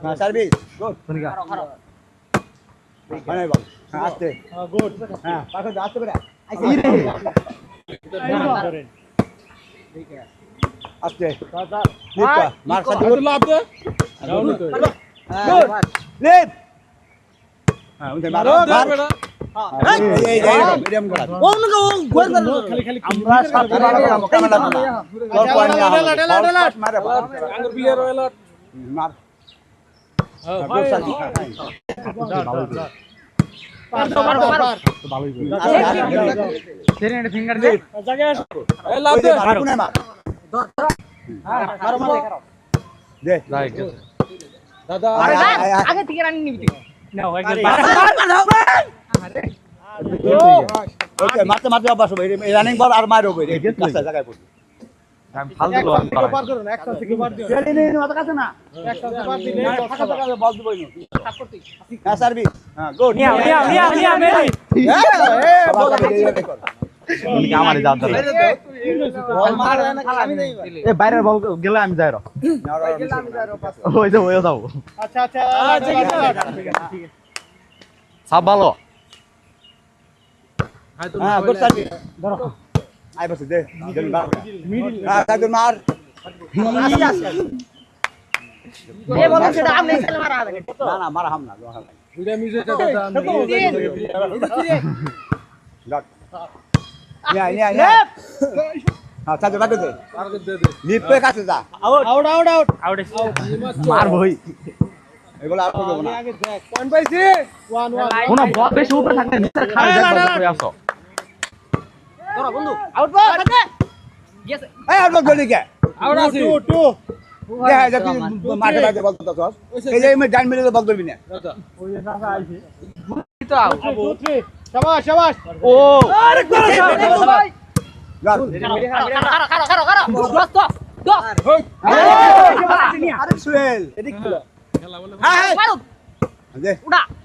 হ্যাঁ service good মানে বল হ্যাঁ আস্তে গুড হ্যাঁ পাখো আস্তে করে আস্তে লিপা মার সাথে গুড গুড লিপ হ্যাঁ উঠে মার মার এই এই এই মিডিয়াম করা আমরা সাথে মারা মোকাবেলা করা তোর পয়েন্ট না মারে মার গুড সাথে ফিঙ্গার দে ওই মার দে আয়। আগে থেকে রানিং নিবি একবার ওকে মারতে মারতে অভ্যাস হবে রানিং বল আর হবে জায়গায় পড়বে হ্যাঁ হ্যাঁ বাইরের বল গেলে আমি যাই ওই যে ওই যাব সাপ ভালো হ্যাঁ সার্ভিস ধরো। আই বসে দে মার। হ্যাঁ একদম মার। এ বলো সেটা আমনে ছেলে মারা হবে না না মার হাম না হাম না। নিয়া নিয়া নিয়া হ্যাঁ চাচু বাদ দে। লিপ পে কাছে যা। আউট মার বই এগুলো আর করব না। কোন বল বেশি উপরে থাকলে নিচে খারাপ দেখো কই আসো আউট বল ইয়েস এই কে আউট আছে আরে সুহেল এদিক হ্যাঁ উড়া বলা হ্যাঁ হ্যাঁ লিপ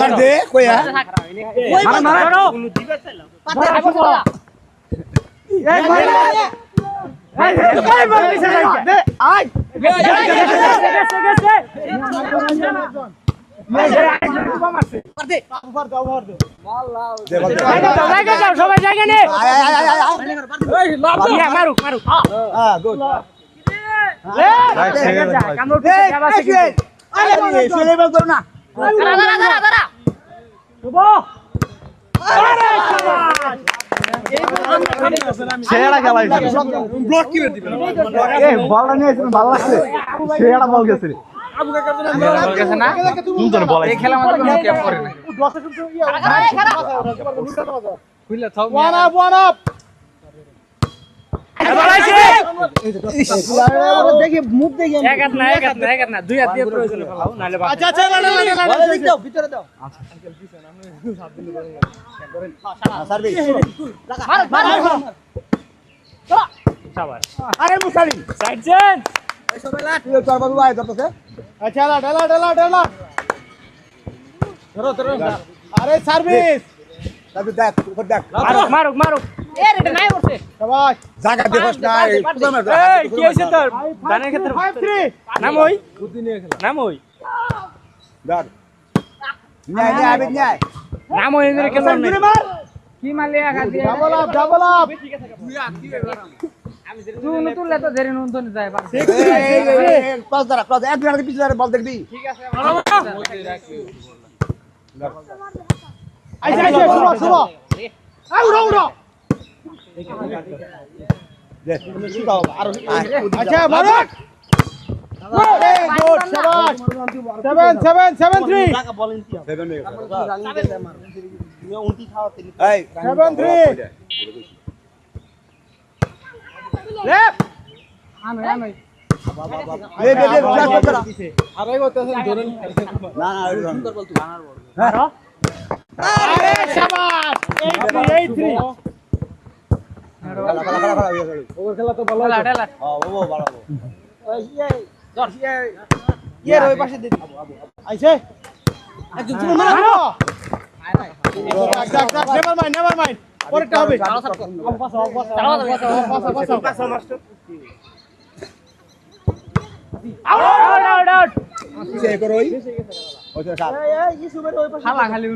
মার দে। কইয়া মার মারো সবাই জায়গা নে আয় আয় আয় আয় আয় নিয়া মারু মারু হ্যাঁ গুড না সেরা খেলা ব্লক কি দিবে? এ বলটা নিয়ে ভালো লাগছে। সেরা বল গেছে রে। গেছে না। তুমি তো বল এই খেলা। আচ্ছা আচ্ছা আরে মুসালি সাইড চেঞ্জ তুই তোর বাবু আয় ধরতেছে আরে সার্ভিস তাহলে দেখ উপর দেখ। মারো মারো মারো এ রে নাই করতে সবাই জায়গা দেখোস না এই কি হইছে তোর? দানের ক্ষেত্রে ফাইভ থ্রি নাম ওই? নাম ওই? ধর। ন্যায় ন্যায় আবিদ ন্যায়। নাম ওই এদের কেন নাই? কি মারলে এক দিয়ে? ডাবল আপ ডাবল আপ তুই নতুন লে তো দেরি নতুন যায় পার ক্রস ধরা ক্রস এক মিনিট পিছনে বল দেখবি। আইসে শুভ শুভ আই উড়ো উড়ো দে শিখাও আরও আচ্ছা ভারত এই good শাবাশ seven seven seven three seven এই সেভেন থ্রি এই দে দে ক্লাস করা আরে করতেছেন ধরেন না না ওই ধর। আরে শাবাশ এই থ্রি এই থ্রি খেলা খেলা খেলা খেলা ইয়ে ওর খেলা তো ভালো ঢেলা ঢেলা হ্যাঁ ও ও ভালো ইয়ে ওই পাশে দিদি পরেরটা হবে আউট আউট আউট। কিসে করো ওই খালা খালি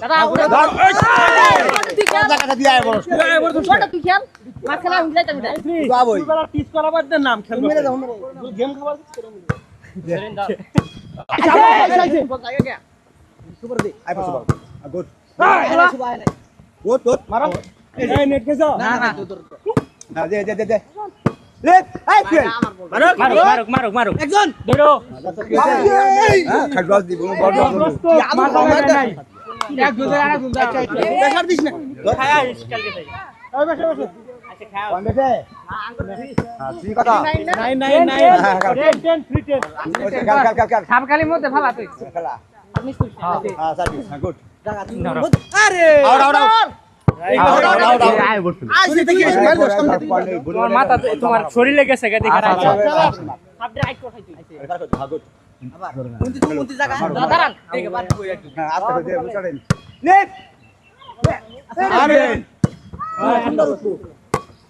দাদা উড়ে ধর। তুই খেল জায়গাটা দিয়ে আয় বড় ছোট তুই খেল? মাছ খেলা আমি যাইতাম এটা যাবই। টিচ করা বাদ দে নাম খেলবে মেরে দাও গেম খাবার গুড। Good good. মারো। এই খেছো না না না। দে দে দে দে। Let I fail. মারুক মারুক একজন। ধরো। নাই। এক আর প্রেসার দিস না। তুই তোমার শরীরে গেছে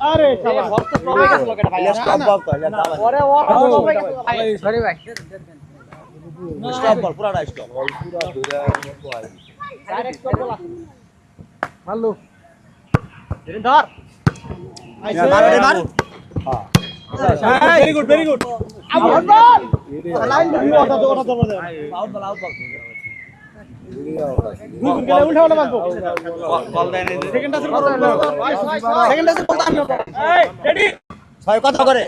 আরে হ্যাঁ মার ফেল এই এই এইবার আছে হ্যাঁ তো নড়াচড়া কর পাল নড়াচড়া কর আকানা তো চাপ ফাইভ টেন আরে শালা স্টপ বল তো এটা দাবা ওরে ও স্টপ বল পুরাটা স্টপ ধর। আইছে। মার রে মার। Very good very good out ball. Line দিবি ওটা ওটা তো আউট বল আউট বল। ছয় কথা করে।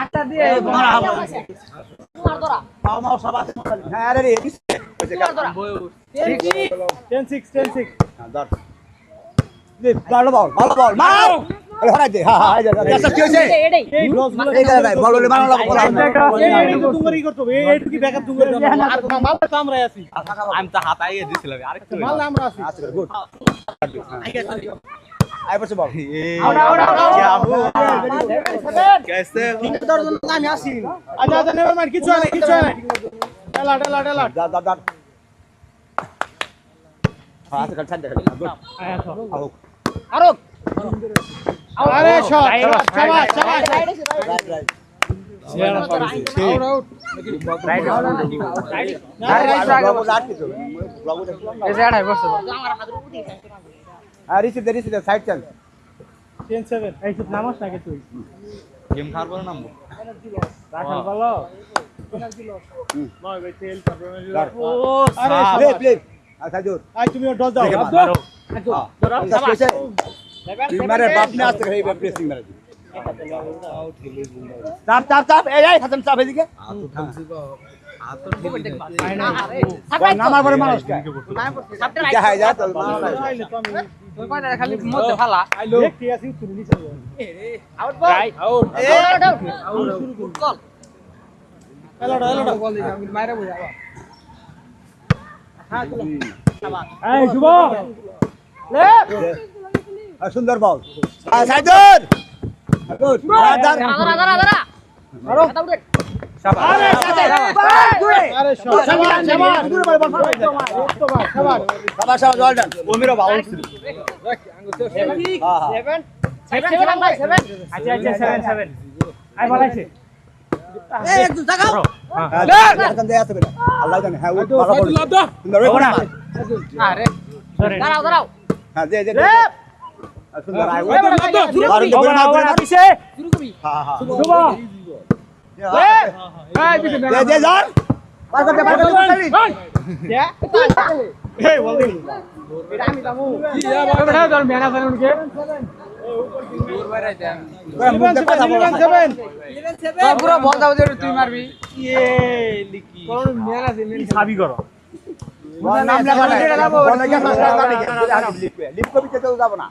আটটা দিয়ে হ্যাঁ রে টেন সিক্স টেন সিক্স ভালো বল ভালো বল মার। হ্যাঁ হ্যাঁ আচ্ছা আমি তো হাত আইয়ে দিছিলাম আরেকটু আমরা আছি আচ্ছা গুড আমি আসি আচ্ছা আচ্ছা নেভার মাইন্ড কিছু হয় হয় হ্যাঁ আচ্ছা আরও আরে শট শাবাশ শাবাশ সাইড চাল 10 7 এই নামাস না তুই গেম খাওয়ার পরে নামবো রাখাল ভালো আরে প্লে প্লে আচ্ছা জোর আই তুমি ডজ দাও মারে বাপ ने আসতে এই প্রেসিং মারে চাপ চাপ চাপ এই এই খতম চাপ এদিকে। নামার পরে মানুষ খালি মধ্যে ফালা? Out ball. Right out out call এলো এলো মাইরা বুঝা এই শুভ সুন্দর বল ওমিরও বাউল ছিল হ্যাঁ বলাইছে এই একটু জাগাও হ্যাঁ, আল্লাহ জানে, হ্যাঁ। সুন্দর, ওই কোনা। আরে দাঁড়াও দাঁড়াও। হ্যাঁ, তুই মারবি। সাবি করো? নাম লেখা লিপে। যাব না।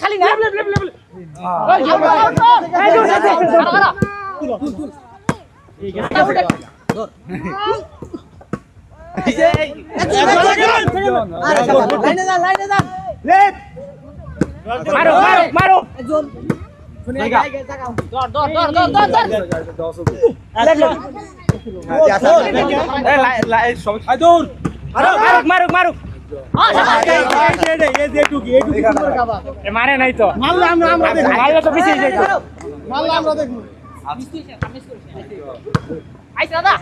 খেল না আছে দাঁড়া দাঁড়া Left. মারো মারো মারো দর দর দর দর দর দর দিয়ে আসা। এই লাই লাই সব মারুক মারুক মারুক এখানে। এ মারে নাই তো মারলে তো পিছিয়ে যাইতো মারলে আমরা দেখব আইসা দাদা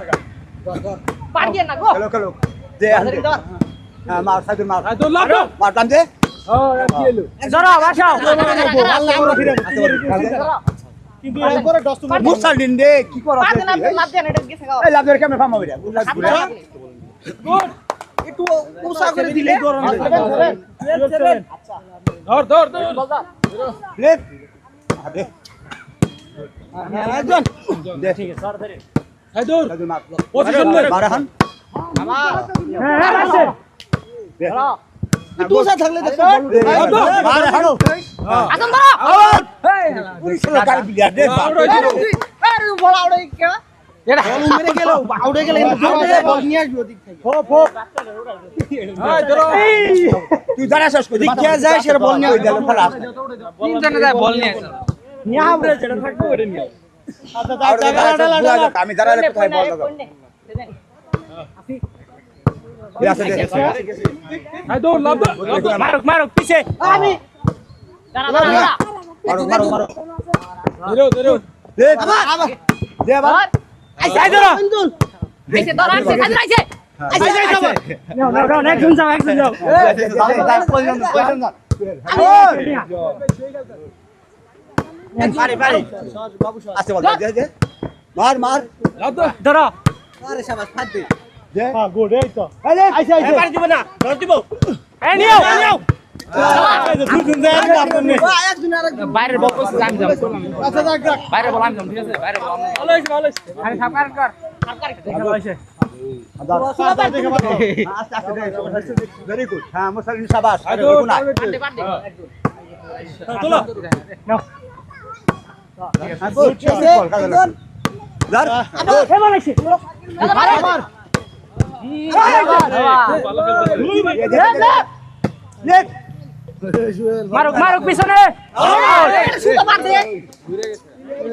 পার দিয়ে না গো খেলো, খেলো। দে। হ্যাঁ, মার, সাইডে মার। লাভ মার, টান দে। ধরো আমরা ধরে। একটু উষা করে দিলে ধর ধর ধর. হ্যাঁ, দে। একজন। দে। হায়দুর সাইডে মার। পজিশন নে বারে হান। হ্যাঁ আছে দে। একটু থাকলে দেখো দে, বারে হান। আদম ধরো উড়িষ্যার গাড়ি বিলিয়ার দে, আরে বড় আউড়ে কে মেরে গেল আউটে গেলে কিন্তু বল নিয়ে আসবে ওদিক থেকে ফো ফো এই ধরো তুই দাঁড়া শেষ করে দে। কে যায় সেটা বল নিয়ে গেল, যায় বল নিয়ে আসো নিয়ে হবে যেটা থাকবে ওটা নিয়ে আচ্ছা দাঁড়া দাঁড়া, দাঁড়া দাঁড়া আমি দাঁড়ালে কোথায় বল? দে, আছে, দে। হায়দুর লাভ মারুক মারুক পিছে দাঁড়া দাঁড়া দাঁড়া মারো, মারো, মারো। ধরো ধরো দে, দে, আবার। ধর এই ধরো আইসে ধর যাও একজন যাও পজিশন, পজিশন ধর। পারে। আস্তে বল, দে, দে। হ্যাঁ গুড এই তো। এই আইসা আইসা পারি দিব না ধর দিব। এই নিও নিও বাইরের বল আচ্ছা বাইরে বল আমি ঠিক আছে? বাইরে বল ভালো হইছে ভালো হইছে আরে সাবকার কর। ভালো হইছে ধর। আচ্ছা দেখে। Very good. হ্যাঁ, মুসালিম সাবাস। হায়দুর গুণ আয়। পারদে পারদে চলো নাও। হ্যাঁ, good. মারুক মারুক পিছনে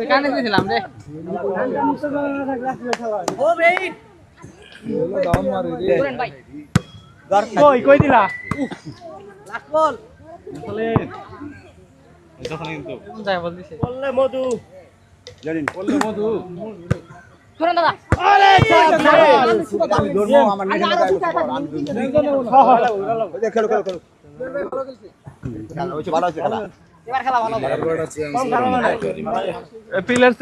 কানে দিছিলাম রে ও ভাই করেন ভাই কই কই দিলা লাস্ট বল জানিন। করেন দাদা আমি ধরবো, আমার নিজের মতো আইবো। আমি ধরবো। ওই যে, খেলো, খেলো, খেলো। ভালো হয়েছে খেলা। এবার খেলা ভালো পিলার